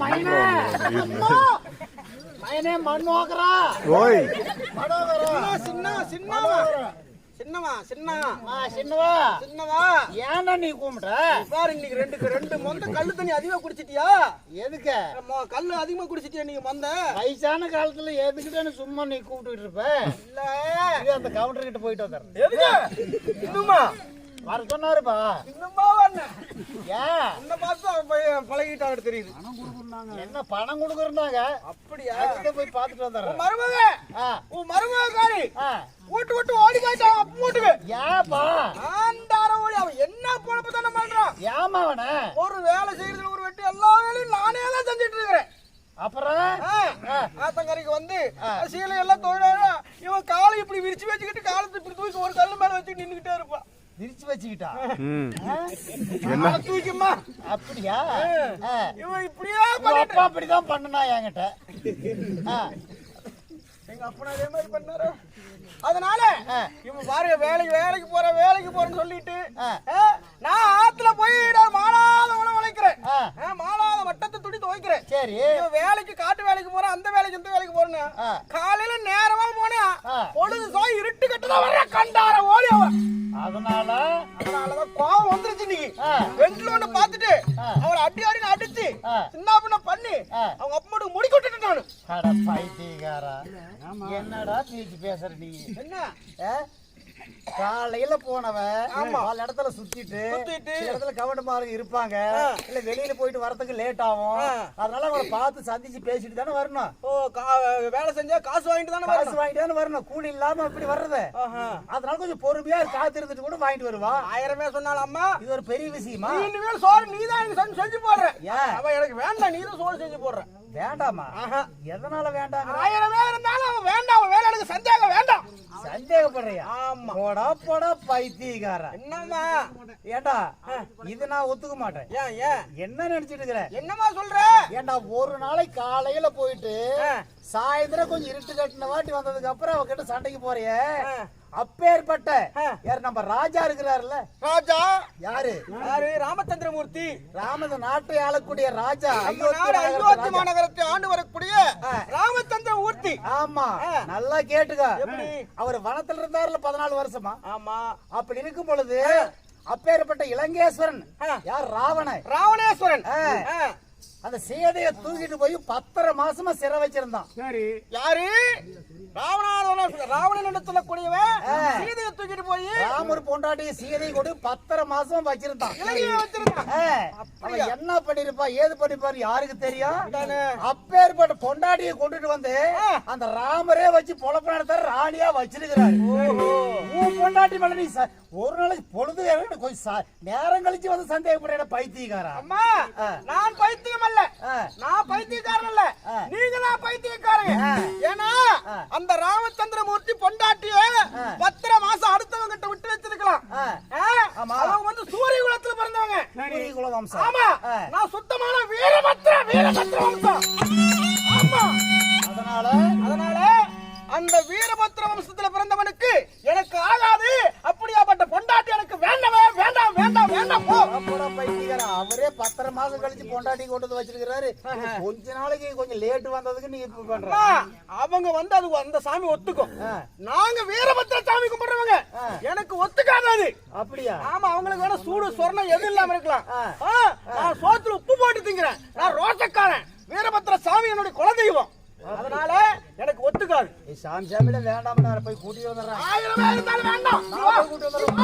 மைனே. அம்மா! மைனே மண் ஓக்கரா ஓய். மடோகரா சின்ன சின்னவா? சின்னவா சின்ன? ஆ சின்னவா? சின்னவா? ஏன்டா நீ கூப்பிட்ட பாரு இன்னைக்கு ரெண்டுக்கு ரெண்டு மொந்த கல்லு தண்ணி அதிகமா குடிச்சிட்டியா? எதுக்கு? கல்லு அதிகமா குடிச்சிட்டியா நீங்க மொந்த? வயசான காலத்துல எதுக்கிட்டேன்னு சும்மா நீ கூப்பிட்டு இருப்ப? இல்ல. அந்த கவுண்டர் கிட்ட போயிட்டு வந்துடுறேன் எதுக்கு? இன்னுமா? வர சொன்னாருப்பா? இன்னுமா வாண்ண ஏன் இந்த மாசம் பழகிட்டாங்க தெரியுது. என்ன பணம் கொடுக்குறாங்க அப்படியா? அதுக்கிட்ட போய் பார்த்துட்டு வந்துடுறேன். உன் மருமக? உன் மருமக காரி ஆ. வீட்டு விட்டு ஓடி போயிட்டான் அப்ப வீட்டுக்கு ஏப்பா? ஆண்டார ஓடி அவன் என்ன பொழப்பு தானே பண்றான்? ஏமா அவன? ஒரு வேலை செய்யறதுல ஒரு வெட்டி எல்லா வேலையும் நானே தான் செஞ்சுட்டு இருக்கிறேன் அப்புறம். ஆத்தங்கரைக்கு வந்து சீலை எல்லாம் தொழிலாள இவன் காலை இப்படி விரிச்சு வச்சுக்கிட்டு காலத்தை இப்படி தூக்கி ஒரு கல்லு மேல வச்சுட்டு நின்னுகிட்டே இருப்பான். வச்சுக்கிட்டா ம் ஆ? காலை தூக்கிம்மா அப்படியா ஆ. இவன் இப்படியே அப்பா அப்படிதான் பண்ணுனா என்கிட்ட. எங்க அப்பா அதே மாதிரி பண்ணாரு அதனால. இவன் பாருங்க வேலைக்கு வேலைக்கு போற வேலைக்கு போறேன்னு சொல்லிட்டு நான் ஆத்துல போய் மாலாத உணவு. ஆ, மாலாத வட்டத்தை துணி துவைக்கிறேன் சரி இவன் வேலைக்கு காட்டு வேலைக்கு போறான் அந்த வேலைக்கு இந்த வேலைக்கு போறேன்னு. காலையில நேரமா போனா ஆ. பொழுது சின்ன பின்ன பண்ணி. அவங்க அப்பா முடி கொட்டுட்டு நானு. பைத்தியக்காரா. என்னடா பேச்சு பேசுற நீ? என்ன? காலையில போனவன். பல இடத்துல சுத்திட்டு இடத்துல கவனமாக இருப்பாங்க. இல்ல வெளியில போயிட்டு வரதுக்கு லேட் ஆகும். அதனால அவங்கள பார்த்து சந்திச்சு பேசிட்டு தானே வரணும். ஓ வேலை செஞ்சா காசு வாங்கிட்டு தானே காசு வரணும். வாங்கிட்டு தானே வரணும். கூலி இல்லாம இப்படி வர்றது. அதனால கொஞ்சம் பொறுமையா காத்திருந்துட்டு கூட வாங்கிட்டு வருவா. ஆயிரமே சொன்னாலும் அம்மா இது ஒரு பெரிய விஷயமா? இனிமேல் சோறு நீ தான் எனக்கு செஞ்சு- போடுற? அவன் எனக்கு வேண்டாம் நீ தான் சோறு செஞ்சு போடுற. வேண்டாமா. எதனால வேண்டாங்க ஆயிரமே இருந்தாலும் வேண்டாம் அவன் வேலை எனக்கு சந்தேகம் வேண்டாம். சந்தேகப்படுறியா? ஆமா. போடா போடா பைத்தியக்கார என்னம்மா? ஏண்டா? இது நான் ஒத்துக்க மாட்டேன். ஏன் ஏன்? என்ன நினைச்சிட்டு இருக்கிற? என்னம்மா சொல்ற? ஏண்டா ஒரு நாளைக்கு காலையில போயிட்டு. சாயந்தரம் கொஞ்சம் இருட்டு கட்டின வாட்டி வந்ததுக்கு அப்புறம் அவகிட்ட சண்டைக்கு போறிய. அப்பேற்பட்ட. யார் நம்ம ராஜா இருக்கிறாருல்ல ராஜா யாரு யாரு ராமச்சந்திரமூர்த்தி ராமத நாட்டை ஆளக்கூடிய ராஜா அயோத்தி. மாநகரத்தை ஆண்டு வரக்கூடிய. ராமச்சந்திர மூர்த்தி ஆமா. நல்லா கேட்டுக்க? அவர் வனத்துல இருந்தாருல பதினாலு வருஷமா ஆமா அப்படி இருக்கும் பொழுது அப்பேற்பட்ட இலங்கேஸ்வரன். யார் ராவணன் ராவணேஸ்வரன். அந்த சீதைய தூக்கிட்டு போய் பத்தரை மாசமா சிறை வச்சிருந்தான். யாரு? ராவணான ராவணன் என்று சொல்லக்கூடியவன். சீதையை தூக்கிட்டு போய் ராமர் பொண்டாட்டிய சீதை கொண்டு பத்தரை மாசம் வச்சிருந்தான். என்ன பண்ணிருப்பா ஏது பண்ணிருப்பாரு யாருக்கு தெரியும். அப்பேற்பட்ட பொண்டாட்டியை கொண்டுட்டு வந்து. அந்த ராமரே வச்சு பொழப்பு நடத்த ராணியா வச்சிருக்கிறாரு. உன் பொண்டாட்டி மேல நீ ஒரு நாளைக்கு பொழுது கொஞ்சம் நேரம் கழிச்சு வந்து சந்தேகப்படுற பைத்தியக்காரா. நான் பைத்தியம் அல்ல ஆ. நான் பைத்தியக்காரன் அல்ல ஆ. நீங்க தான் பைத்தியக்காரங்க. ஏன்னா. அந்த ராமச்சந்திரமூர்த்தி பொண்டாட்டிய ஆ. பத்திர மாசம் அடுத்தவங்க கிட்ட விட்டு வச்சிருக்கலாம். அவங்க வந்து சூரிய குலத்துல பிறந்தவங்க சூரிய குல வம்சம் ஆமா. நான் சுத்தமான வீரபத்ர வீரபத்ர வம்சம் ஆமா அதனால அதனால அந்த வீரபத்ர வம்சத்துல பிறந்தவனுக்கு எனக்கு ஆகாது அப்படியாப்பட்ட பொண்டாட்டி எனக்கு வேண்டவே வேண்டாம் வேண்டாம் வேண்டாம் போ அவரே பத்தரை மாசம் கழிச்சு பொண்டாட்டி கொண்டு வந்து வச்சிருக்கிறாரு. கொஞ்ச நாளைக்கு கொஞ்சம் லேட் வந்ததுக்கு நீ இப்ப பண்ற. அவங்க வந்து அது அந்த சாமி ஒத்துக்கும். நாங்க வீரபத்ர சாமி கும்பிடுறவங்க. எனக்கு ஒத்துக்காது அது. அப்படியா? ஆமா அவங்களுக்கு வேணா சூடு சொர்ணம் எது இல்லாம இருக்கலாம். நான் சோத்துல உப்பு போட்டு திங்கிறேன். நான் ரோசக்காரன் வீரபத்ர சாமி என்னுடைய குலதெய்வம். அதனால எனக்கு ஒத்துக்காது. ஏய், சாமி சாமியில வேண்டாம் போய் கூட்டிட்டு வந்துடுறேன். ஆயிரம் இருந்தாலும் வேண்டாம். கூட்டிட்டு வந்துடுறேன்